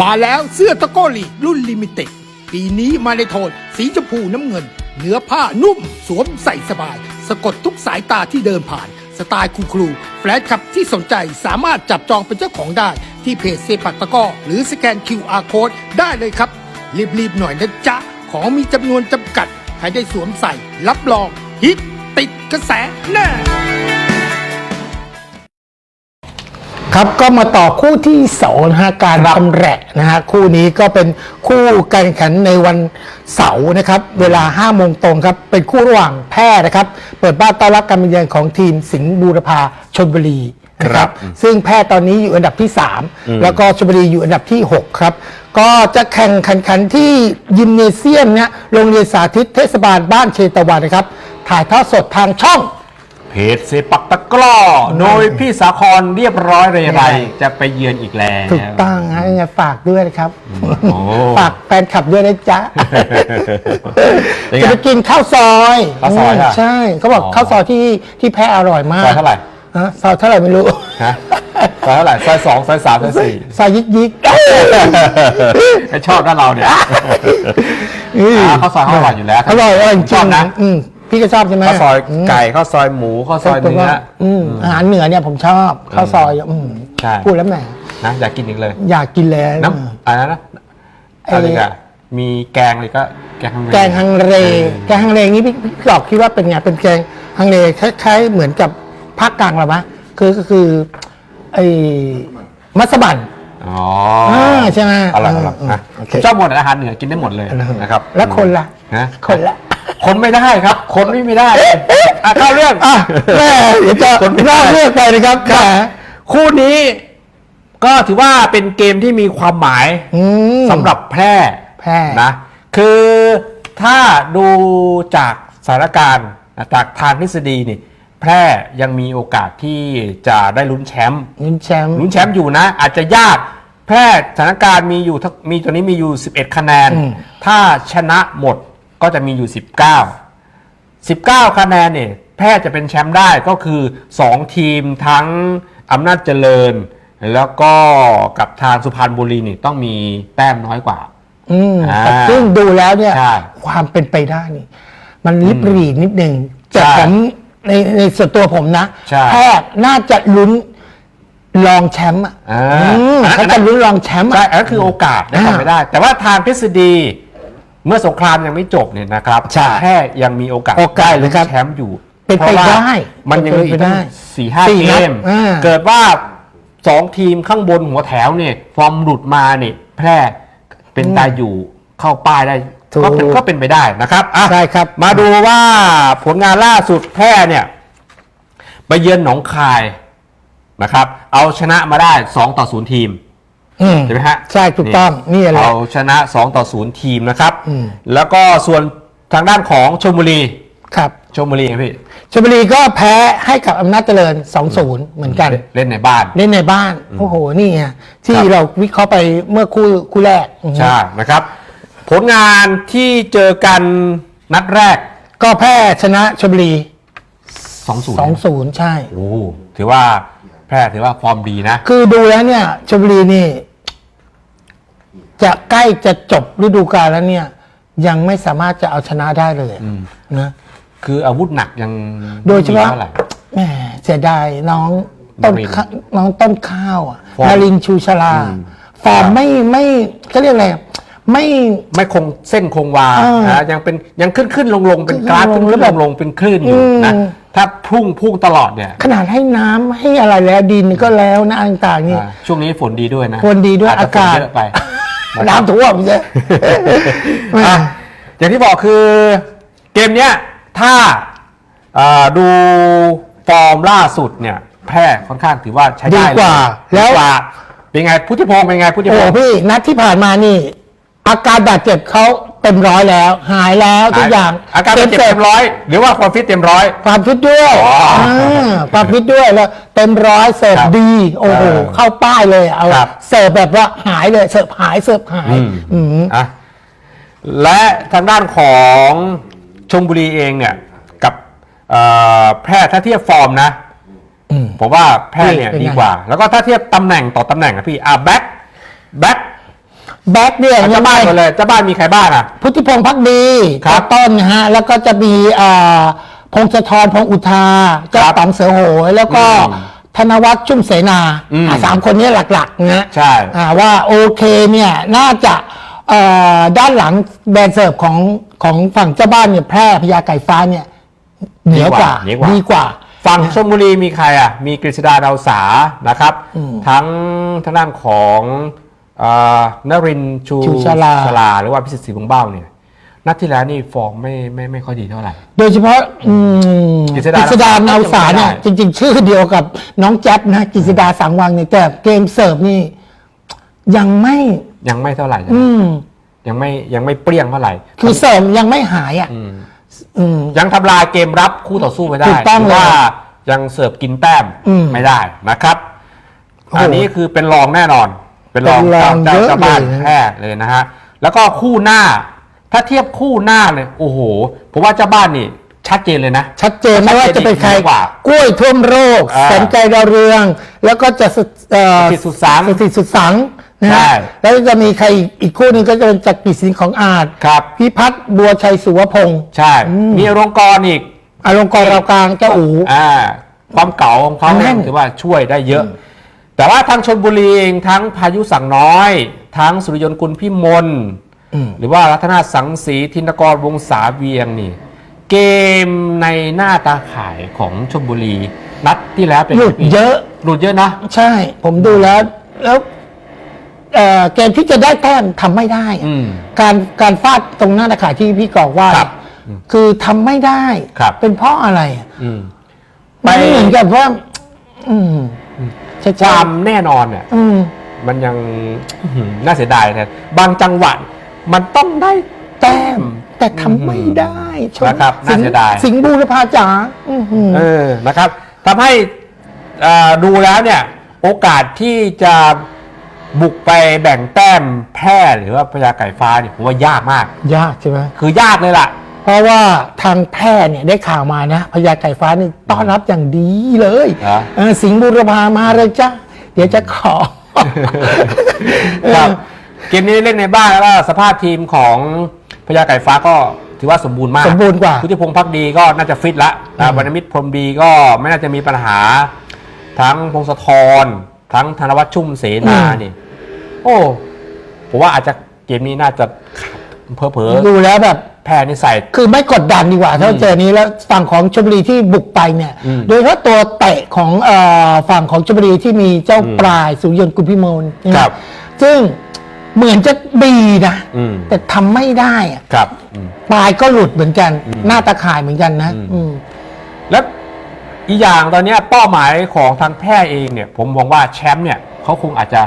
มาแล้วเสื้อตะโกอลีรุ่นลิมิเต็ด ปีนี้มาในโทน สีชมพูน้ำเงิน เนื้อผ้านุ่มสวมใส่สบาย สะกดทุกสายตาที่เดินผ่าน สไตล์คูลครูแฟลชขับที่สนใจสามารถจับจองเป็นเจ้าของได้ ที่เพจเซปักตะก้อหรือสแกน QR Code ได้เลยครับ รีบๆหน่อยนะจ๊ะ ของมีจำนวนจำกัด ใครได้สวมใส่ รับรอง ฮิตติดกระแสแน่ ครับก็มาต่อคู่ที่สองนะฮะการชำแหละนะฮะคู่นี้ก็เป็นคู่การแข่งขันในวันเสาร์นะครับ เวลา5โมงตรงครับ เป็นคู่ระหว่างแพร่นะครับ เปิดบ้านต้อนรับการมาเยือนของทีมสิงห์บูรพาชนบุรีนะครับ ซึ่งแพร่ตอนนี้อยู่อันดับที่ 3 แล้วก็ชลบุรีอยู่อันดับที่ 6 ครับ ก็จะแข่งขันขันที่ยิมเนเซียมเนี่ยโรงเรียนสาธิตเทศบาลบ้านเชตวันนะครับ ถ่ายทอดสดทางช่อง เพจเซปักตะกร้อโดยพี่สาครเรียบร้อยเรไรใช่จะไปเยือนอีกแล้วถูกต้องฮะยังไงฝากด้วยนะครับโอ้ฝากแฟนคลับด้วยนะจ๊ะเป็นไงจะไปกินข้าวซอยข้าวซอยมเหรอใช่เขาบอกอ๋อข้าวซอยที่ที่แพ้อร่อยมากซอยเท่าไหร่ฮะซอยเท่าไหร่ไม่รู้ฮะซอยเท่าไหร่ซอยสองซอยสามซอยสี่ซอยยิกยิกไม่ชอบด้านเราเนี่ยอืมอ่าข้าวซอยเขาอร่อยอยู่แล้วอร่อยอร่อยจริงชอบนะอืม พี่ก็ชอบใช่ไหมข้าวซอยมไก่ข้าวซอยหมูข้าวซอยเนื้ออืมอาหารเหนือเนี่ยผมชอบข้าวซอยอืมใช่ พูดแล้วแหมนะอยากกินอีกเลย อยากกินเลยน้ำอะไรนะไอ้อะไรกันมีแกงเลยก็แกงฮังเลแกงฮังเลออแกงฮังเลนี่พี่พี่กรอบคิดว่าเป็นไงเป็นแกงฮังเลคล้ายๆเหมือนกับภาคกลางเหรอมะคือก็คือไอ้มัสมั่น อ๋ออ่าใช่ไหมอร่อยอร่อยอืมนะโอเค ผมชอบหมดอาหารเหนือกินได้หมดเลยนะครับแล้วคนล่ะนะคนละ คนไม่ได้ครับ คนไม่มีได้อะเข้าเรื่องอะแม่เดี๋ยวจะคนไม่เล่าได้เรื่องไปนะครับแหมคู่นี้ก็ถือว่าเป็นเกมที่มีความหมายอืมสำหรับแพร่แพร่นะคือถ้าดูจากสถานการณ์จากทางทฤษฎีนี่ แพร่ยังมีโอกาสที่จะได้ลุ้นแชมป์ ลุ้นแชมป์ ลุ้นแชมป์อยู่นะ อาจจะยากแพร่สถานการณ์มีอยู่ทั้งมีตัวนี้มีอยู่ 11 คะแนน อืม ถ้าชนะหมด ก็จะมีอยู่ 19 19 คะแนนเนี่ยแพร่จะเป็นแชมป์ได้ก็คือ 2 ทีมทั้งอำนาจเจริญ แล้วก็กับทางสุพรรณบุรีนี่ต้องมีแต้มน้อยกว่า อืมอ่าแต่ซึ่งดูแล้วเนี่ย ใช่ความเป็นไปได้นี่ มันลิบหรีนิดหนึ่งแต่ใช่ผมในในส่วนตัวผมนะใช่แพทย์น่าจะลุ้นรองแชมป์อะอ่า อืมอันนั้นเขาจะลุ้นรองแชมป์ใช่อะอันนั้นคือโอกาสได้อ่า ทำไม่ได้ แต่ว่าทางทฤษฎี เมื่อสงครามยังไม่จบเนี่ยนะครับใช่แค่ยังมีโอกาสโอกาสเลยครับแชมป์อยู่เป็นไปพราะว่าได้ มันยังเหลืออีกเป็นไปได้ตั้งสี่ห้าสี่เกนัดมอ่าเกิดว่าสองทีมข้างบนหัวแถวเนี่ยฟอร์มหลุดมาเนี่ยแพร่เป็นตายอยู่เข้าป้ายได้ถูกก็เป็นก็เป็นไปได้นะครับอะใช่ครับ มาดูว่าผลงานล่าสุดแพร่เนี่ยไปเยือนหนองคายนะครับ เอาชนะมาได้ 2 ต่อ 0 ทีม อืมใช่ไหมฮะใช่ถูกต้องนี่แหละเอาชนะ 2 ต่อ 0 ทีมนะครับ อืม แล้วก็ส่วนทางด้านของชลบุรีครับชลบุรีไงพี่ชลบุรีก็แพ้ให้กับอำนาจเจริญ 2-0 เหมือนกัน เล่นในบ้าน เล่นในบ้าน โอ้โห นี่ไงที่ครับ เราวิเคราะห์ไปเมื่อคู่คู่แรกอือฮึใช่นะครับ ผลงานที่เจอกันนัดแรก ก็แพ้ชนะชลบุรี 2-0 2-0 ใช่ โอ้โหถือว่าแพร่ถือว่าฟอร์มดีนะ คือดูแล้วเนี่ยชลบุรีนี่ จะใกล้จะจบฤดูกาลแล้วเนี่ย ยังไม่สามารถจะเอาชนะได้เลยนะคืออาวุธหนักยังโดยเฉพาะไม่มีท่ไหร่ แหมเสียดายน้องต้นนารินข้าน้องต้นข้าวอะฟอร์มนารินชูชลาอืม ฟอร์มครับไม่ไม่ก็เรียกอะไรไม่ ไม่คงเส้นคงวาเออนะยังเป็นยังขึ้นขึ้นลงลงเป็นขึ้นกราฟลขึ้งนแล้ขึ้วนแบบลงลงเป็นคลื่นอยู่อืมนะ ถ้าพุ่งพุ่งตลอดเนี่ยขนาดให้น้ำให้อะไรแล้วดินก็แล้วนะอะไรต่างๆนี่ อ่าช่วงนี้ฝนดีด้วยนะฝนดีด้วยจจะอากาศฝนเยอะไปนะครับ น้ำท่วมใช่ อะอย่างที่บอกคือเกมเนี้ยถ้าเอ่อดูฟอร์มล่าสุดเนี่ย แพร่ค่อนข้างถือว่าใช้ได้ดีกว่าเยแล้วดีกว่าเป็นไงพุทธิพงศ์เป็นไงพุทธิโอ้พงศ์พี่นัดที่ผ่านมานี่ อาการบาดเจ็บเขา เต็มร้อยแล้ว หายแล้วทุกอย่างอาการบาดเจ็บเต็มร้อยหรือว่าความฟิตเต็มร้อยความฟิตด้วยอ๋ออ่าความฟิตด้วยแล้วเต็มร้อยเสิร์ฟครับดีโอ้โหเออเข้าป้ายเลยเอาครับเสิร์ฟแบบว่าหายเลยเสิร์ฟหายเสิร์ฟหายอืมอืมอะและทางด้านของชมบุรีเองเนี่ยกับเอ่อแพร่ถ้าเทียบฟอร์มนะอืมผมว่าแพร่เนี่ยเป็นไงดีกว่า แล้วก็ถ้าเทียบตำแหน่งต่อตำแหน่งอะพี่อะแบ็คแบ็ค แบ็คเนี่ยเอาเจ้าบ้านก่อนเลยเจ้าบ้านมีใครบ้างอะ พุทธิพงศ์พักดีครับตาต้นนะฮะ แล้วก็จะมีอ่าพงศธรพงศ์อุทาเจ้าครับต๋องเสือโหยแล้วก็อืมธนวัฒน์ชุ่มเสนาอืมอ่าสามคนนี้หลักๆนะใช่อ่าว่าโอเคเนี่ยน่าจะเอ่อด้านหลังแบรนด์เสิร์ฟของของฝั่งเจ้าบ้านเนี่ยแพร่พญาไก่ฟ้าเนี่ยเหนือกว่าเหนือกว่าดีกว่า ฝั่งชลบุรีมีใครอะ มีกฤษดาดาวสานะครับอืมทั้งทางด้านของเอ่อ นรินทร์ชูชูชลา ลา หรือว่าพิสิทธิ์ศรีวงศ์เบ้าเนี่ย นัดที่แล้วนี่ฟอร์มไม่ไม่ไม่ค่อยดีเท่าไหร่ โดยเฉพาะอืมกฤษดากฤษดานาสาเนี่ยจำไม่ได้จริง ๆ ชื่อเดียวกับน้องแจ๊บนะกฤษดาสังวังเนี่ยแต่เกมเสิร์ฟนี่ ยังไม่ยังไม่เท่าไหร่นะอืมยังไม่ยังไม่เปรี้ยงเท่าไหร่คือเสิร์ฟยังไม่หายอะ อืมอืม ยังทำลายเกมรับคู่ต่อสู้ไม่ได้ถูกต้องหรืว่ายังเสิร์ฟกินแต้มอืมไม่ได้นะครับ โอ้โห อันนี้คือเป็นรองแน่นอน เป็นรองเป็นรองเจ้าเยอะเจ้าบ้านเลยนะแพร่เลยนะฮะแล้วก็คู่หน้า ถ้าเทียบคู่หน้าเลยโอ้โหผมว่าเจ้าบ้านนี่ชัดเจนเลยนะ ชัดเจนไม่ว่าจะเป็นใครชัดเจนกว่ากล้วยท่วมโรคอ่าแสนใจดาวเรือง แล้วก็จะสุดเอ่อสุดสุดสังสุดสุดสังนะใช่ ฮะแล้วจะมีใครอีกอีกคู่หนึ่งก็จะเป็นจักรกิจสิงห์ของอาจครับ พิพัฒน์บัวชัยสุวพงศ์ใช่ มีอรงกรอีก อารมณ์กรเราวกลางเจ้าอู อ่า ความเก่าของเขาแน่นถือว่าช่วยได้เยอะ แต่ว่าทางชนบุรีเองทั้งพายุสั่งน้อย ทั้งสุริยนต์กุลพิมลอืมหรือว่ารัตนาสังสีธินกรวงศาเวียงนี่ เกมในหน้าตาข่ายของชลบุรี นัดที่แล้วเป็นหลุดไงพี่เยอะหลุดเยอะนะ ใช่ ผมดูแล้ว แล้วเอ่อเกมที่จะได้แต้มทำไม่ได้อืมการการฟาดตรงหน้าตะข่ายที่พี่กรอกว่าครับคือทำไม่ได้ครับเป็นเพราะอะไรอะอืมไปเหมือนกับว่า อืม ใช่คใช่วามแน่นอนเนี่ย อืม มันยังอื้อหือน่าเสียดายนะบางจังหวะมันต้องได้แต้ม แต่ทำไม่ได้ชมนะครับน่าเสียดาย สิงห์บูรพาจ๋าอื้อหือ เออนะครับทำให้เอ่อดูแล้วเนี่ย โอกาสที่จะบุกไปแบ่งแต้มแพร่หรือว่าพญาไก่ฟ้าเนี่ยผมว่ายากมาก ยากใช่ไหมคือยากเลยล่ะ เพราะว่าทางแพร่เนี่ยได้ข่าวมานะพญาไก่ฟ้านี่ต้อนรับอย่างดีเลยเหรอ เออสิงห์บุรพามาเลยจ้าเดี๋ยวจะขอ ครับเกมนี้เล่นในบ้านแล้วก็สภาพทีมของพญาไก่ฟ้าก็ถือว่าสมบูรณ์มากสมบูรณ์กว่าพุทธิพงศ์พักดีก็น่าจะฟิตละนะวรรณมิตรพรหมดีก็ไม่น่าจะมีปัญหา ทั้งพงศธรทั้งธนวัฒน์ชุ่มเสนานี่ โอ้ผมว่าอาจจะเกมนี้น่าจะขาดเผลอดูแล้วแบบๆ แพ้นี่ใส่ คือไม่กดดันดีกว่าถ้าเจอนี้แล้วฝั่งของชลบุรีที่บุกไปเนี่ย อืมโดยเฉพาะตัวเตะของเอ่อฝั่งของชลบุรีที่มีเจ้าอืมปลายสุริยนต์กุลพิมลเนี่ยครับ ซึ่งเหมือนจะดีนะ อืมแต่ทำไม่ได้อะครับอืม ปลายก็หลุดเหมือนกันอืมหน้าตาข่ายเหมือนกันนะอืม อืม แล้วอีกอย่างตอนเนี้ยเป้าหมายของทางแพร่เองเนี่ย ผมมองว่าแชมป์เนี่ยเขาคงอาจจะ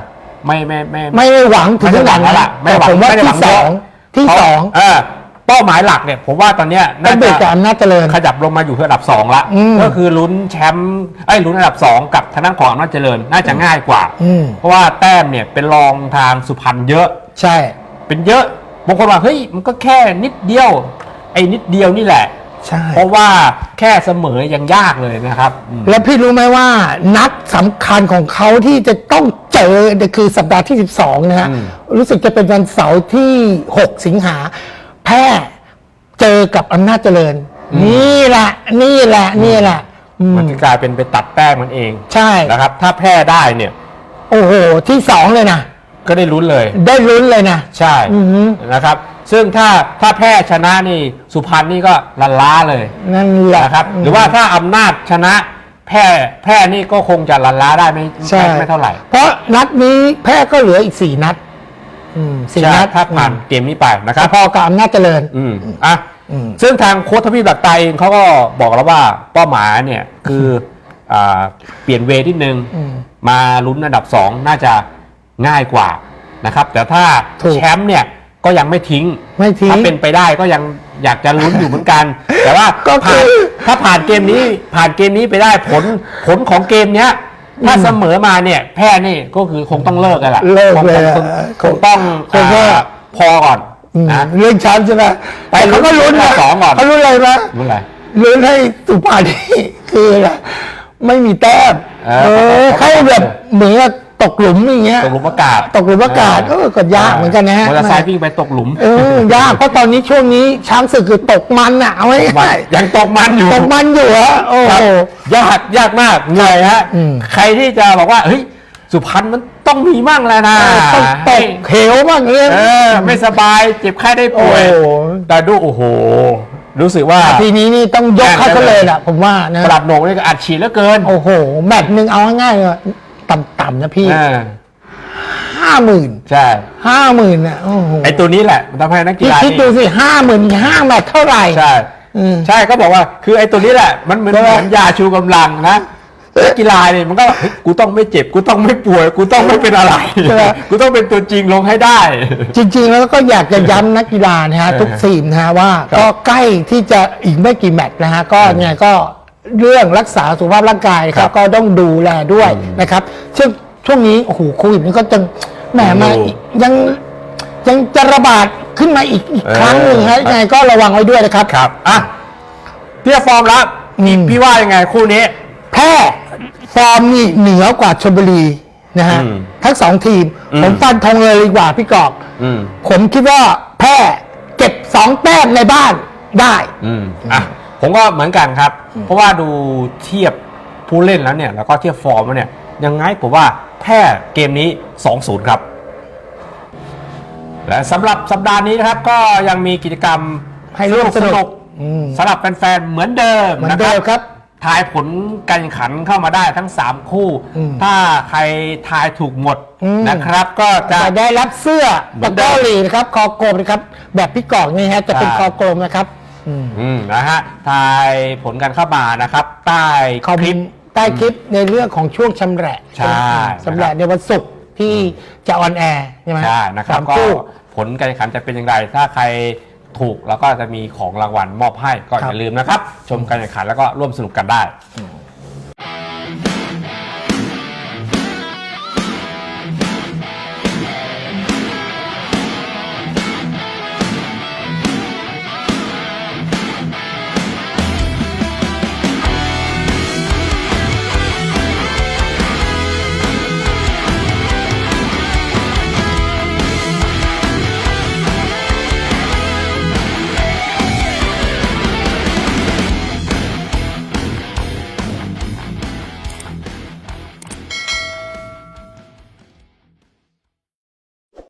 ไม่ไม่ไม่ ไม่ได้หวังถึงไม่ได้หวังขนาดแล้วนั้นล่ะไม่แต่หวังผมว่าไม่ได้หวัที่งสองเยอะที่เขาสอง เออ เป้าหมายหลักเนี่ยผมว่าตอนเนี้ยต้อน่างเบรจะกกับอำนาจเจริญ ขยับลงมาอยู่ที่อันดับสองละ อืมก็คือลุ้นแชมป์ไอ้ยลุ้นอันดับสองกับทางด้านของอำนาจเจริญน่าจะง่ายกว่า อืม เพราะว่าแต้มเนี่ยเป็นรองทางสุพรรณเยอะ ใช่ เป็นเยอะบางคนว่าเฮ้ยมันก็แค่นิดเดียว ไอ้นิดเดียวนี่แหละ ใช่ เพราะว่าแค่เสมอยังยากเลยนะครับอืม แล้วพี่รู้ไหมว่านัดสำคัญของเขาที่จะต้องเจอคือสัปดาห์ที่ 12 นะฮะ อืม รู้สึกจะเป็นวันเสาร์ที่ 6 สิงหา แพร่เจอกับอำนาจเจริญ นี่แหละนี่แหละนี่แหละอืมมันจะกลายเป็นไปตัดแต้มมันเองใช่ นะครับ ถ้าแพ้ได้เนี่ย โอ้โห ที่สองเลยนะ ก็ได้ลุ้นเลย ได้ลุ้นเลยนะ ใช่อือฮึนะครับ ซึ่งถ้าถ้าแพ้ชนะนี่สุพรรณนี่ก็ลันล้าเลยนั่นแหละนะครับหรือว่าถ้าอำนาจชนะแพ้แพ้นี่ก็คงจะลันล้าได้ไม่ใช่ ไม่ไม่เท่าไหร่ เพราะนัดนี้แพร่ก็เหลืออีกสี่นัด อืมสี่ใช่นัดถ้าผ่านเกมนี้ไปนะคแต่รับพอกับอำนาจเจริญ อืมอะอืมซึ่งทางโค้ชทวีปหลักไตเองเขาก็บอกแล้วว่าเป้าหมายเนี่ยคืออ่าเปลี่ยนเวย์นิดนึงอืมมาลุ้นอันดับ2น่าจะง่ายกว่านะครับ แต่ถ้าถูกแชมป์เนี่ยก็ยังไม่ทิ้งไม่ทิ้งถ้าเป็นไปได้ก็ยังอยากจะลุ้นอยู่เหมือนกัน แต่ว่าก็คือผ่านถ้าผ่านเกมนี้ผ่านเกมนี้ไปได้ผลผลของเกมเนี้ย ถ้าเสมอมาเนี่ย แพ้นี่ก็คือคงต้องเลิกกันแหละเลิกคงเลยคอะงคงต้องคงว่าอ่าพอก่อนอืมนะเรื่องแชมป์ใช่ไหมไปแต่เขาก็ลุ้นลุ้นะนสองก่อนเขาลุ้นอะไรไหมรู้อะไร ลุ้นให้สุพรรณนี่คืออะไรไม่มีแต้มเออ เออเขาเขาก็แบบเหมือนกับ ตกหลุมอย่างเงี้ยตกหลุมอากาศตกหลุมอากาศเออก็ยากเหมือนกันนะฮะมอเตอร์ไซค์วิ่งไปตกหลุมเออยากเพราะตอนนี้ช่วงนี้ช้างศึกคือตกมันอะเอาไว้มันยังตกมันอยู่ตกมันอยู่ฮะโอ้ครับโหยากยากมากเหนื่อยฮะอืมใครที่จะบอกว่าเฮ้ยสุพรรณมันต้องมีมั่งแล้วนะต้องตกเหวบ้างเงี้ยเออไม่สบายเจ็บไข้ได้ป่วยโอ้โหแต่ดูโอ้โห รู้สึกว่าทีนี้นี่ต้องยกเขาเขาเลยล่ะผมว่านะประหลัดโหนงนี่ก็อัดฉีดเหลือเกิน โอ้โห แมตช์หนึ่งเอาง่ายๆเลย ต่ำๆนะพี่เออห้าหมื่นใช่ ห้าหมื่นอะโอ้โหไอตัวนี้แหละมันทำให้นักกีพี่ฬาคิดนี่ดูสิห้าหมื่นห้าแมตช์เท่าไหร่ ใช่ อืม ใช่ก็บอกว่าคือไอ้ตัวนี้แหละ มันเหมือนใช่ไหมเหมือนยาชูกำลังนะนักกีฬาเนี่ยมันก็เฮ้ยกูต้องไม่เจ็บ กูต้องไม่ป่วย กูต้องไม่เป็นอะไร ใช่ไหม กูต้องเป็นตัวจริงลงให้ได้ จริงๆ แล้วก็อยากจะย้ำนักกีฬานะฮะเออทุกทีมนะฮะว่า ครับก็ใกล้ที่จะอีกไม่กี่แมตช์นะฮะ ก็ยังไงก็ เรื่องรักษาสุขภาพร่างกายคครัรับบก็ต้องดูแลด้วยนะครับช่วงช่วงนี้โอ้โหโควิดนี่ก็จังแหมมาดูอีกยังยังจะระบาดขึ้นมาอีกอีกเออ ครั้งหนึ่งฮะยังไงก็ระวังไว้ด้วยนะครับ ครับอะเทียบฟอร์มแล้วอืม พี่ว่ายังไงคู่นี้ แพร่ฟอร์มนี่เหนือกว่าชลบุรีนะฮะอืมทั้งสองทีม อืม ผมฟันธงเลยดีกว่าพี่กอก อืมผมคิดว่าแพร่เก็บสองแต้มในบ้านได้ อืมอะ ผมก็เหมือนกันครับ เพราะว่าดูเทียบผู้เล่นแล้วเนี่ย แล้วก็เทียบฟอร์มแล้วเนี่ย ยังไงผมว่าแพ้เกมนี้ 2-0 ครับ และสำหรับสัปดาห์นี้นะครับ ก็ยังมีกิจกรรมให้ร่วมสนุกๆอืมสำหรับแฟนๆเหมือนเดิมเหมือนนะเดิมคครับรับทายผลการแข่งขันเข้ามาได้ทั้ง 3 คู่อืมถ้าใครทายถูกหมดอืมนะครับ ก็จะจะได้รับเสื้อเหมืตะอนเดิกมร้อลีนะครับ คอกลมนะครับ แบบพี่กอกนี่ฮะจะเป็นใช่คอกลมนะครับ อืมอืมนะฮะทายผลกันเข้ามานะครับ ใต้คอมคลิป ใต้คลิปในเรื่องของช่วงชำแหละใช่ชำแหละในวันศุกร์ที่จะออนแอร์ใช่ไหมใช่นะครับ สามก็คู่ ผลการแข่งขันจะเป็นอย่างไร ถ้าใครถูกแล้วก็จะมีของรางวัลมอบให้ก็ครัอบย่าลืมนะครับ ชมการแข่งขันแล้วก็ร่วมสนุกกันได้